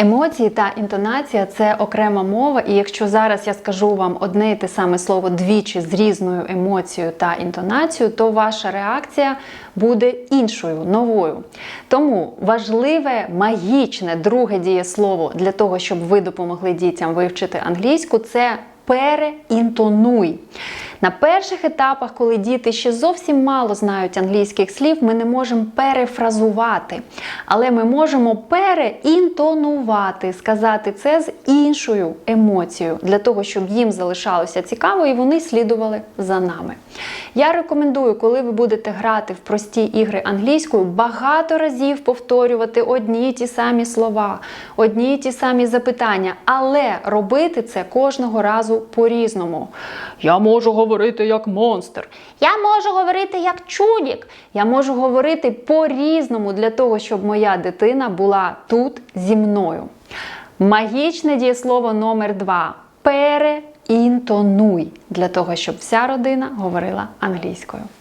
Емоції та інтонація це окрема мова, і якщо зараз я скажу вам одне і те саме слово двічі з різною емоцією та інтонацією, то ваша реакція буде іншою, новою. Тому важливе магічне друге дієслово для того, щоб ви допомогли дітям вивчити англійську, це переінтонуй. На перших етапах, коли діти ще зовсім мало знають англійських слів, ми не можемо перефразувати. Але ми можемо переінтонувати, сказати це з іншою емоцією, для того, щоб їм залишалося цікаво і вони слідували за нами. Я рекомендую, коли ви будете грати в прості ігри англійською, багато разів повторювати одні й ті самі слова, одні й ті самі запитання, але робити це кожного разу по-різному. Я можу говорити як монстр. Я можу говорити як чудік. Я можу говорити по-різному для того, щоб моя дитина була тут зі мною. Магічне дієслово номер два. Переінтонуй для того, щоб вся родина говорила англійською.